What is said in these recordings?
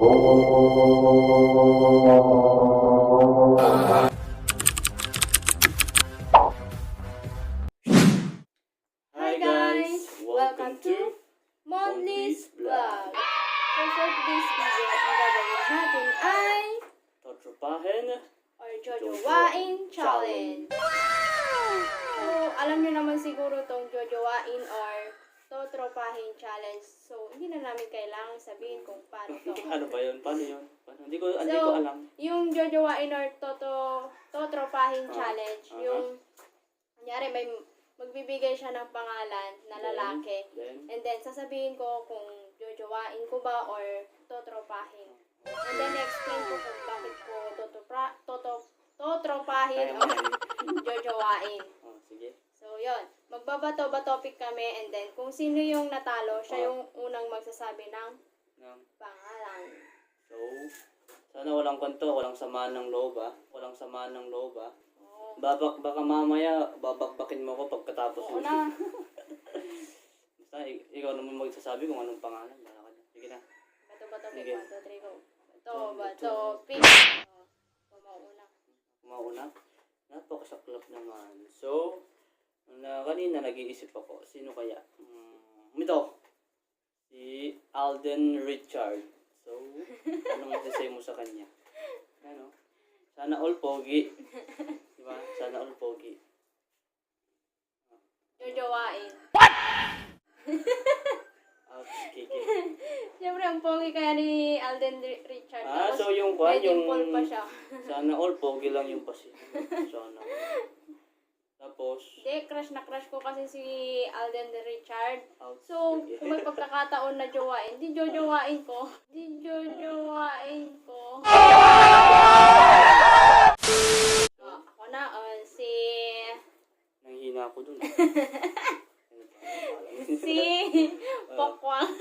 Hi guys! Welcome to Monly's Vlog. So for today's video, ang gagawin natin ay Tatrapahin. or Jojowain Challenge. So, alam nyo naman siguro tong Jojowain or Totropahin Challenge. So, hindi na namin kailangang sabihin kung paano to. ano ba yun? Paano yun? Paano? Hindi ko, hindi So, ko alam. yung Jojowain or Toto, Totropahin Ah, Challenge, aha. yung, kunyari, may magbibigay siya ng pangalan na lalaki. Then, And then, sasabihin ko kung jojowain ko ba or totropahin. And then, explain ko kung bakit ko totopra, toto, totropahin or jojowain. oh, sige. So, yon Magbabato ba topic kami and then kung sino yung natalo, siya Ah. yung unang magsasabi ng Nang, pangalan. so, sana walang kwento, walang samaan ng loob ah. Walang samaan ng loob ah. Oo. Babak, baka mamaya, babakbakin mo ko pagkatapos. Oo na. Basta, i- ikaw naman magsasabi kung anong pangalan. Bala ka na. Sige na. Bato ba topic? Sige. 1, 2, 3, go. Bato ba topic? Oh, Kumauna. Kumauna. Napakasaklap naman. So, na kanina nag-iisip ako, sino kaya? Hmm, ito. Si Alden Richard. So, anong masasay mo sa kanya? Ano? Sana all pogi. Diba? Sana all pogi. Jojowain. Ouch, kiki. Siyempre, ang pogi kaya ni Alden Ri- Richard. Ah, Tapos, so yung kwan, yung... pa siya. Sana all pogi lang yung pasi. Sana. Tapos, Hindi, crush na crush ko kasi si Alden Richard. ouch, So, kiki. kung may pagkakataon na jowain, di jojowain ko. Di jojowain ko. Ah, ako na, ah, si... Nanghina ako dun. Si... Pokwang.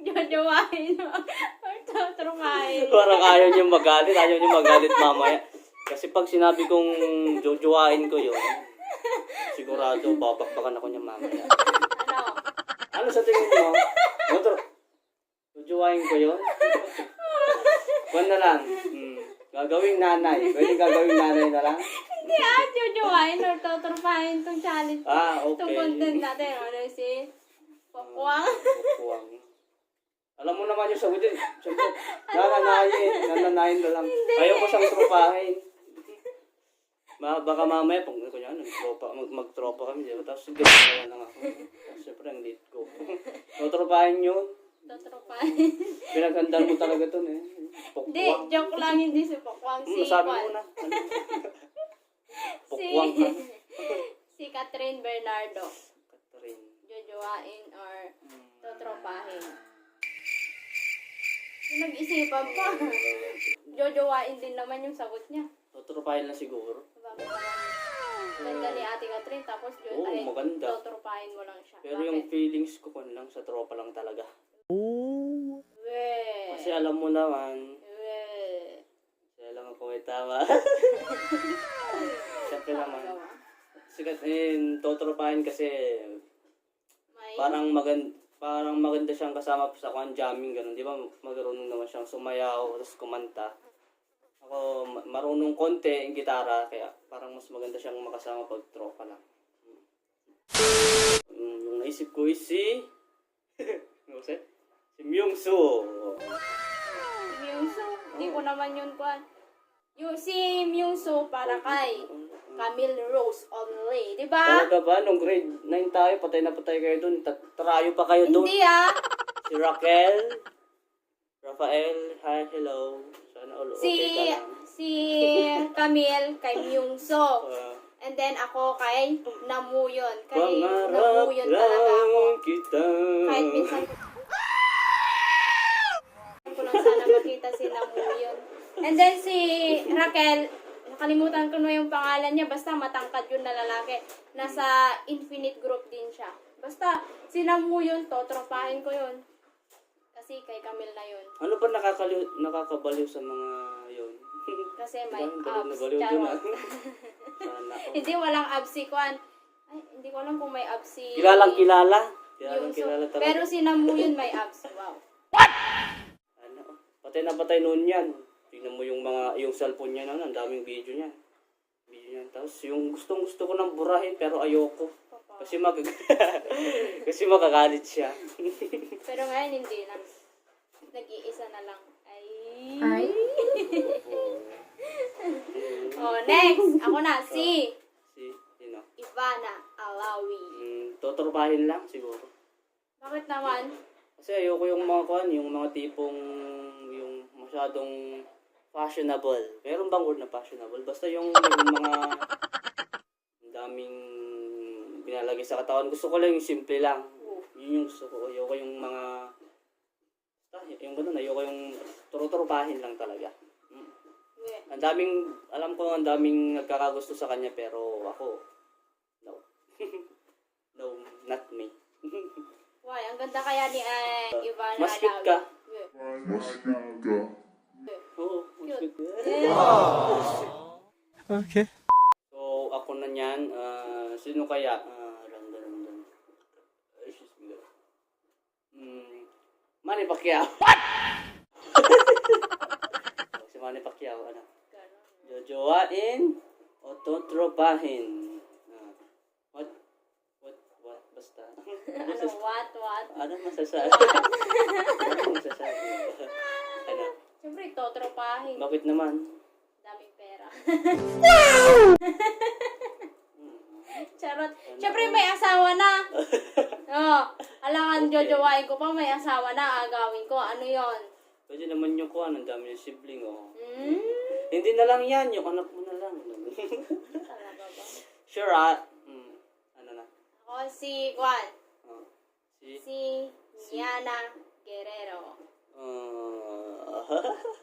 jojowain mo. Parang ayaw niyo magalit, ayaw niyo magalit mamaya. Kasi pag sinabi kong jojoain ko yun, sigurado babakbakan ako niya mamaya. Ano? Ano sa tingin mo? Motor, jojoain ko yun? Kwan na lang. Hmm. Gagawing nanay. Pwede gagawing nanay na lang? Hindi ah, jojowain or tutrumahin tong challenge. Ah, Itong content okay. natin, ano si Pokwang. Kukuwang. Alam mo naman yung sagutin. Siyempre, nananayin. Nananayin na lang. Ayaw ko siyang tropahin. Ma, baka mamaya, pag kunya, nag-tropa, mag, mag-tropa kami, di ba? Tapos, ganyan kaya lang ako. Tapos, syempre, ang late ko. Trotropahin yun. Tutrumahin. Pinaghandaan mo talaga to, eh. Hindi, joke lang, hindi si Pokwang. Si, Hmm, sabi Kwan. mo na. si, Pukwang ka. si Catherine Bernardo. Catherine. Jojowain or Hmm. totropahin. Nag-isipan pa. Jojowain din naman yung sagot niya. Trotropahin lang siguro. Bakit? Ganda ni Ate Catherine, tapos jo- Oo, ay, maganda. totropahin mo lang siya. Pero Bakit? yung feelings ko kun lang sa tropa lang talaga. We. Kasi alam mo naman, We. Kaya lang ako may tama. Siyempre naman. Sikat, eh, totropahin kasi May... parang maganda parang maganda siyang kasama sa kwan jamming ganun, 'di ba? Marunong naman siyang sumayaw, tapos kumanta. Ako ma- marunong konti yung gitara, kaya parang mas maganda siyang makasama pag tropa lang. Mm, yung naisip ko is si ano kasi? Si Myungsu. Myungso. Hindi ko naman yun kwan. Yung si Myungso para kay Camille Rose only. Di ba? Talaga ba? Nung grade 9 tayo, patay na patay kayo dun. Tat- Tarayo pa kayo dun. Hindi ah. Si Raquel. Rafael, hi, hello. Sana all Si okay ka lang. si Camille kay Myungso. Uh, And then ako kay Namuyon. Kay Namuyon talaga ako. kita. Kahit minsan ko lang sana makita si Namuyon. And then si Raquel, nakalimutan ko na yung pangalan niya, basta matangkad yun na lalaki. Nasa Infinite Group din siya. Basta, si Namuyon to, tropahin ko yun. Kasi kay Camille na yun. Ano ba nakakaliw, nakakabaliw sa mga yun? Kasi may abs. baliw dun, ah. Charot. Sana. all. hindi, walang abs si Kwan. Ay, hindi ko alam kung may abs si... Kilalang kilala. Kaya Yung lang kilala talaga. pero si Namu yun may abs. Wow. Ano? Patay na patay noon yan. Tingnan mo yung mga, yung cellphone niya na, ang daming video niya. Video niya. Tapos yung gustong gusto ko nang burahin pero ayoko. Papa. Kasi mag kasi makagalit siya. Pero ngayon hindi na. Nag-iisa na lang. Ay. Ay. oh, next. Ako na. Si si, sino? Ivana Alawi. Mm, totorbahin lang siguro. Bakit naman? Kasi ayoko yung mga kuan, yung mga tipong yung masyadong fashionable. Meron bang word na fashionable? Basta yung, yung mga ang daming binalagay sa katawan. Gusto ko lang yung simple lang. Yun yung gusto ko. Ayoko yung mga basta, yung ganun, ayoko yung turo-turupahin lang talaga. Mm. Yeah. Ang daming, alam ko ang daming nagkakagusto sa kanya pero ako, no. no, not me. Why? Ang ganda kaya ni uh, Ivana Mas fit ka. Yeah. Mas fit ka. Okay. So, ako na niyan. ah, sino kaya? Random, random. Ay, sus, bigat. Hmm, Manny Pacquiao. What? si Manny Pacquiao, ano? Jojoain o totropahin? Ah, what? What? What? Basta. ano, what, what? ano masasabi? ano masasabi? ano? Siyempre, totropahin. Bakit naman? Hmm. Charot. Siyempre, may asawa na. Oo. alangan, Okay. jojowain ko pa, may asawa na, agawin ko. Ano yon? Pwede naman yung kuha, ang dami ng sibling, oh. Hmm? Hindi na lang yan, yung anak mo na lang. Sure, ah. Hmm. Ano na? Ako si, Juan. Oh. Si? Si Niana Guerrero. Uh?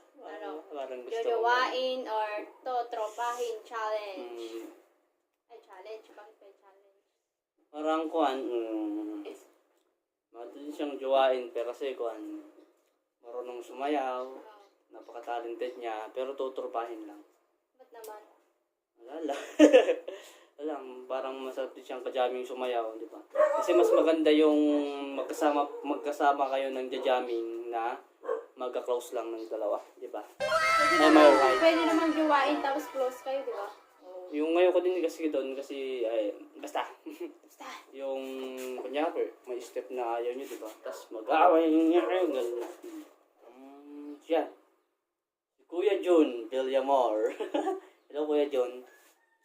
Parang gusto ko. Jojowain or totropahin challenge. Hmm. Ay, challenge. Bakit may challenge? Parang kuhan, mm, madali siyang jowain, pero kasi kuhan, marunong sumayaw, Oh, napaka-talented niya, pero tuturpahin lang. ba't naman? Wala lang. Wala lang, parang masarap din siyang kajaming sumayaw, di ba? Kasi mas maganda yung magkasama magkasama kayo ng jamming na magka-close lang ng dalawa, di ba? Pwede naman, right? pwede naman jowain tapos close kayo, di ba? Oh. Yung ngayon ko din kasi doon kasi ay basta Basta. yung kunyari may step na ayaw niyo, di ba? Tapos mag-away niya kayo, gano'n. Um, siya. Si Kuya Jun Villamor. Hello, Kuya Jun.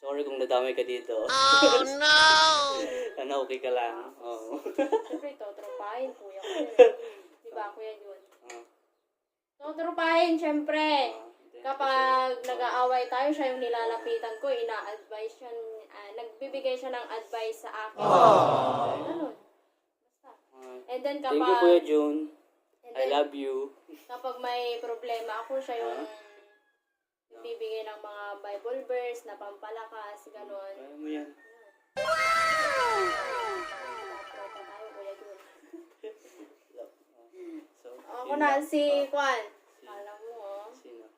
Sorry kung nadamay ka dito. Oh, no! ano, okay ka lang? Oo. Siyempre, totropahin, kuya ko yun. Di ba, kuya yun? Ah, ah, hindi. Kapag nag-aaway tayo, siya yung nilalapitan ko, ina-advise siya, ah, nagbibigay siya ng advice sa akin. Ganun. Basta. Ah, And then Thank you, Kuya kapag, Jun. and I love you. kapag may problema ako, siya yung bibigay ng mga Bible verse na pampalakas, ganun. Kaya mo yan. Jun. So, Ako na, si Kwan. si- Alam mo, oh. Sino?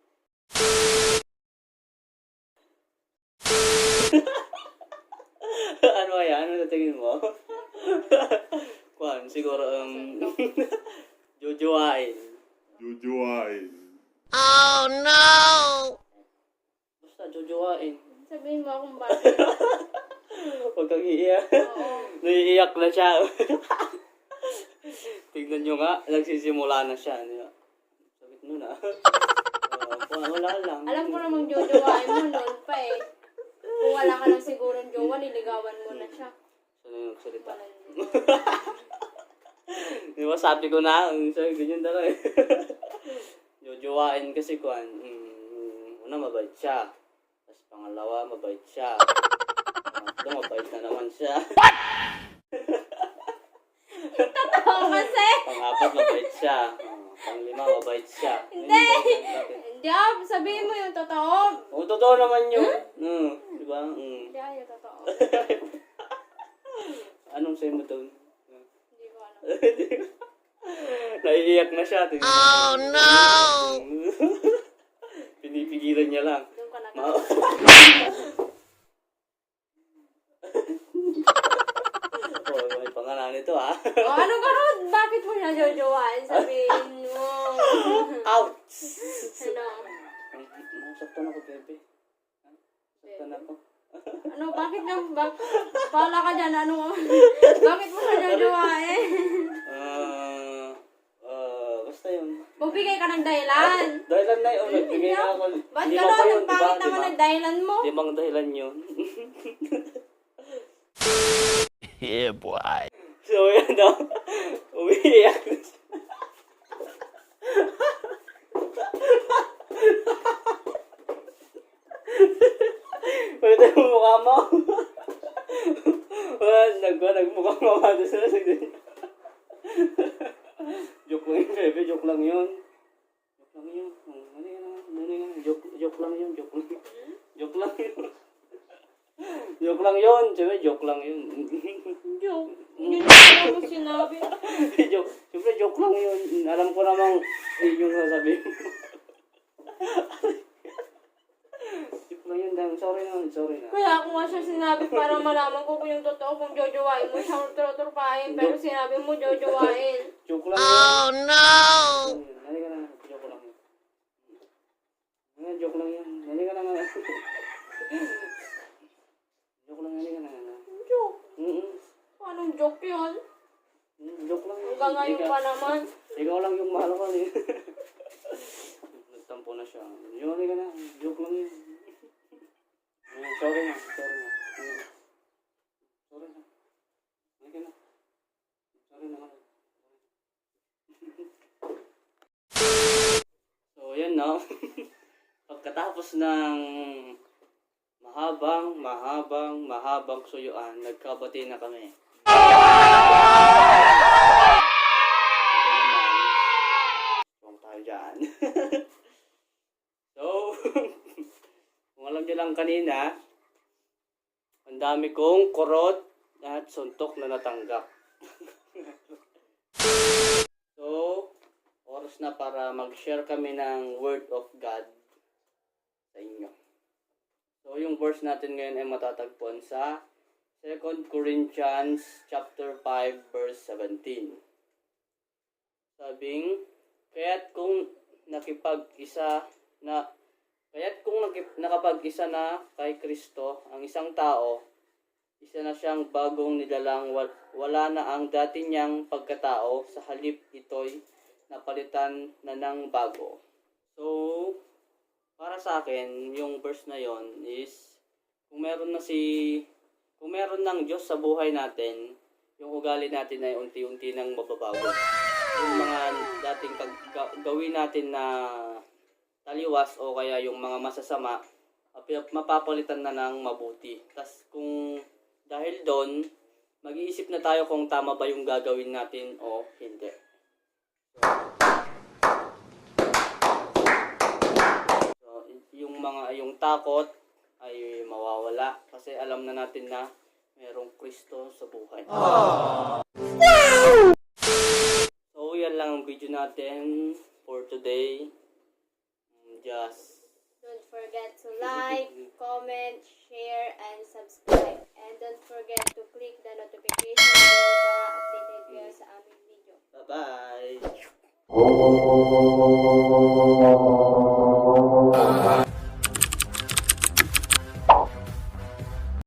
Ano kaya? Ano na tingin mo? Kwan, siguro, um, jojoain. Jujuain. Basta, jojoain. Sabihin mo akong bakit. Huwag kang iiyak. Oo. Naiiyak na siya. Tignan nyo nga, nagsisimula na siya. Ano, Sakit nun wala lang. Alam ko namang jojowain mo noon pa eh. Kung wala ka lang sigurong jowa, niligawan mo na siya. Saan yung nagsalita? Walang Di ba sabi ko na, ang sabi ganyan talaga eh. Jojowain kasi kuan, mm, una mabait siya. Tapos pangalawa, mabait siya. Pangatlo, mabait na naman siya. Oo kasi. Pangapat, mabait siya. Panglima, mabait siya. Hindi. Ah, sabihin mo yung totoo. Oo, totoo naman yun. Mm, di ba? Mm. Hindi yung totoo. Anong sa'yo mo doon? Hindi ko alam. Naiiyak na siya. Oh no! Pinipigilan niya lang. Doon ka na. Ma- oh, may pangalan ganito ah. O ano ka Rod? Siya jojowain? Sabihin mo. Ouch! ano? Nasaktan ako, bebe. Ha? Nasaktan ako. Ano, bakit na, bak Bala ka dyan, ano, bakit mo siya jojowain? Ah, ah, basta yun. Magbigay ka ng dahilan. Dahilan na yun, nagbigay na ako. Ba't Lima gano'n? pa yun, Ang pangit diba? naman Lima. ng dahilan mo. Limang dahilan yun. Yeah, boy. so, yan na. Umiiyak na siya. Pagkita yung mukha mo. Wala, nag, nagmukhang mamado sa lasag din. joke lang yun, bebe. Joke lang yun. Joke lang yun. Oh, Ano yun? Ano yun? Joke, joke lang yun. Joke lang yun. Joke lang yun. joke lang yun. Siyempre, joke lang yun. Joke. Yun yung sinabi. joke, siyempre joke lang yun. Alam ko namang yun yung sasabihin mo. joke lang yun, dang. Sorry na, sorry na. Kaya ako nga siya sinabi para malaman ko kung yung totoo kung jojowain mo siyang truturpahin pero sinabi mo jojowain. Joke lang yun. Oh no! Halika na, joke lang yun. Ah, joke lang yun. Halika na nga. joke lang, halika na. Joke? Mm-mm. Anong joke yun? Mm, Joke lang yun. Hanggang ngayon pa naman. Ikaw lang yung mahal ko eh. Nagtampo na siya. Yung halika na, joke lang yun. Sorry na, sorry na. Sorry na. Halika na. Sorry na. so, yan no. Pagkatapos ng mahabang, mahabang, mahabang suyuan, nagkabati na kami. Ito naman. Huwag tayo dyan. so, kung alam lang kanina, ang dami kong kurot at suntok na natanggap. so, oras na para mag-share kami ng Word of God sa inyo. So, yung verse natin ngayon ay matatagpuan sa 2 Corinthians chapter 5 verse 17. Sabing, kaya't kung nakipag-isa na kaya't kung nakapag-isa na kay Kristo ang isang tao, isa na siyang bagong nilalang wal, wala na ang dati niyang pagkatao sa halip ito'y napalitan na ng bago. So, para sa akin, yung verse na yon is kung meron na si kung meron ng Diyos sa buhay natin, yung ugali natin ay unti-unti nang mababago. Yung mga dating gawin natin na taliwas o kaya yung mga masasama, map- mapapalitan na ng mabuti. Tapos kung dahil doon, mag-iisip na tayo kung tama ba yung gagawin natin o hindi. So, yung mga yung takot ay mawawala kasi alam na natin na merong Kristo sa buhay. So, yan lang ang video natin for today. Just Don't forget to like, comment, share, and subscribe. And don't forget to click the notification bell para updated kayo sa aming video. bye-bye!